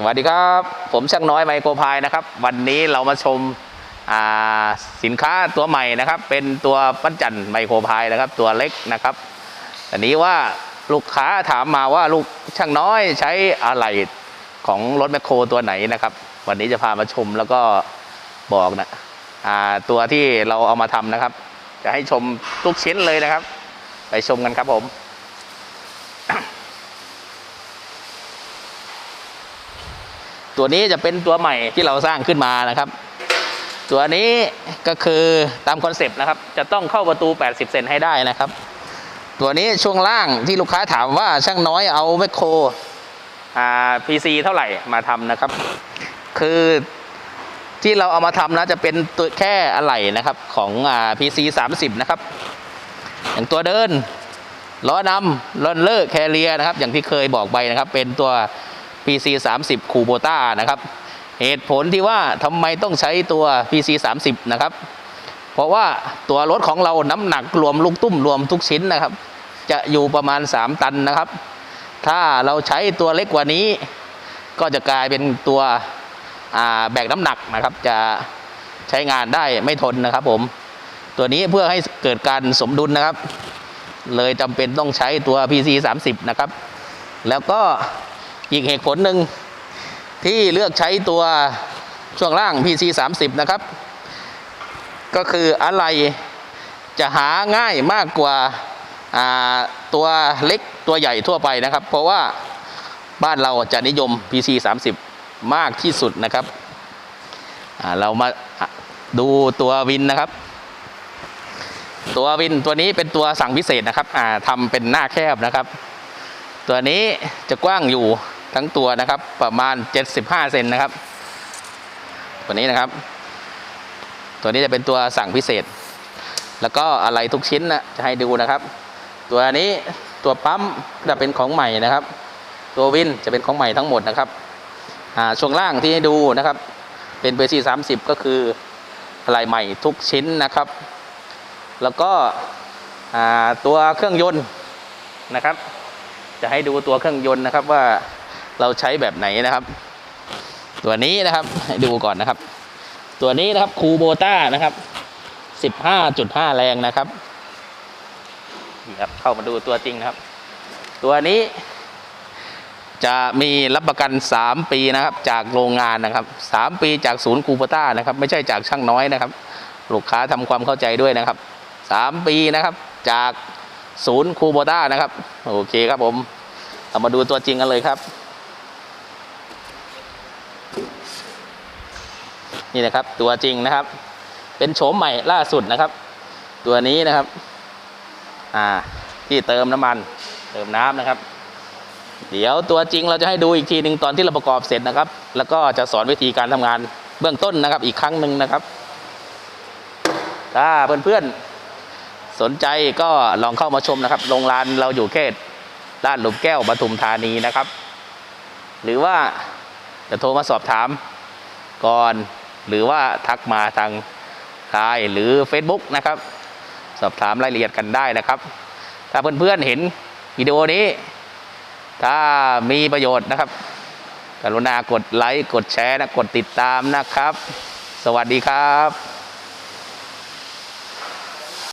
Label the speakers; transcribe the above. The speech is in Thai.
Speaker 1: สวัสดีครับ ผมช่างน้อยไมโครพายนะครับ วันนี้เรามาชมาสินค้าตัวใหม่นะครับ เป็นตัวปั้นจันไมโครพายนะครับ ตัวเล็กนะครับอันนี้ว่าลูกค้าถามมาว่าลูกช่างน้อยใช้อะไรของรถแมคโครตัวไหนนะครับ วันนี้จะพามาชมแล้วก็บอกนะตัวที่เราเอามาทำนะครับ จะให้ชมทุกชิ้นเลยนะครับ ไปชมกันครับผม ตัวนี้จะเป็นตัวใหม่ที่เราสร้างขึ้นมานะครับ ตัวนี้ก็คือตามคอนเซปต์นะครับ จะต้องเข้าประตู 80 เซนให้ได้นะครับ ตัวนี้ช่วงล่างที่ลูกค้าถามว่าช่างน้อยเอาแมคโครอ่า PC เท่าไหร่มาทำนะครับ คือที่เราเอามาทำนะจะเป็นตัวแค่อะไหล่นะครับของอ่า PC 30นะครับ อย่างตัวเดินล้อนำลอนเลอร์แคเรียนะครับ อย่างที่เคยบอกไปนะครับ เป็นตัว PC 30คูโบต้านะครับเหตุผลที่ว่าทำไมต้องใช้ตัว PC 30นะครับ เพราะว่าตัวรถของเราน้ำหนักรวมลูกตุ้มรวมทุกชิ้นนะครับ จะอยู่ประมาณ 3 ตันนะครับ ถ้าเราใช้ตัวเล็กกว่านี้ ก็จะกลายเป็นตัวแบกน้ำหนักนะครับ จะใช้งานได้ไม่ทนนะครับผม ตัวนี้เพื่อให้เกิดการสมดุลนะครับ เลยจำเป็นต้องใช้ตัว PC 30นะครับ แล้วก็ อีกเหตุผลหนึ่งที่เลือกใช้ตัวช่วงล่าง PC 30นะครับ ก็คืออะไรจะหาง่ายมากกว่าาตัวเล็กตัวใหญ่ทั่วไปนะครับ เพราะว่าบ้านเราจะนิยม PC 30 มากที่สุดนะครับ เรามาดูตัววินนะครับ ตัววินตัวนี้เป็นตัวสั่งพิเศษนะครับทำเป็นหน้าแคบนะครับ ตัวนี้จะกว้างอยู่ ทั้งตัวนะครับประมาณ 75 เซนนะครับ ตัวนี้นะครับ ตัวนี้จะเป็นตัวสั่งพิเศษ แล้วก็อะไรทุกชิ้นนะจะให้ดูนะครับ ตัวนี้ตัวปั๊มจะเป็นของใหม่นะครับ ตัววินจะเป็นของใหม่ทั้งหมดนะครับช่วงล่างที่ให้ดูนะครับ เป็นเบอร์ซี30ก็คืออะไรใหม่ทุกชิ้นนะครับ แล้วก็ตัวเครื่องยนต์นะครับ จะให้ดูตัวเครื่องยนต์นะครับว่า เราใช้แบบไหนนะครับ ตัวนี้นะครับให้ดูก่อนนะครับ ตัวนี้นะครับคูโบต้านะครับ15.5แรงนะครับนี่ครับเข้ามาดูตัวจริงนะครับ ตัวนี้จะมีรับประกัน 3 ปีนะครับ จากโรงงานนะครับ 3 ปีจากศูนย์คูโบต้านะครับ ไม่ใช่จากช่างน้อยนะครับ ลูกค้าทำความเข้าใจด้วยนะครับ 3 ปีนะครับ จากศูนย์คูโบต้านะครับ โอเคครับผม เรามาดูตัวจริงกันเลยครับ นี่นะครับ ตัวจริงนะครับ เป็นโฉมใหม่ล่าสุดนะครับ ตัวนี้นะครับ อ่า ที่เติมน้ำมัน เติมน้ำนะครับ เดี๋ยวตัวจริงเราจะให้ดูอีกทีหนึ่งตอนที่เราประกอบเสร็จนะครับ แล้วก็จะสอนวิธีการทำงานเบื้องต้นนะครับ อีกครั้งหนึ่งนะครับ ถ้าเพื่อนๆสนใจก็ลองเข้ามาชมนะครับโรงงานเราอยู่แค่ด้านหลุมแก้วปทุมธานีนะครับ หรือว่าจะโทรมาสอบถามก่อน หรือว่าทักมาทางไลน์หรือ Facebook นะครับ สอบถามรายละเอียดกันได้นะครับ ถ้าเพื่อนๆเห็นวิดีโอนี้ ถ้ามีประโยชน์นะครับกรุณากดไลค์กดแชร์นะกดติดตามนะครับ สวัสดีครับ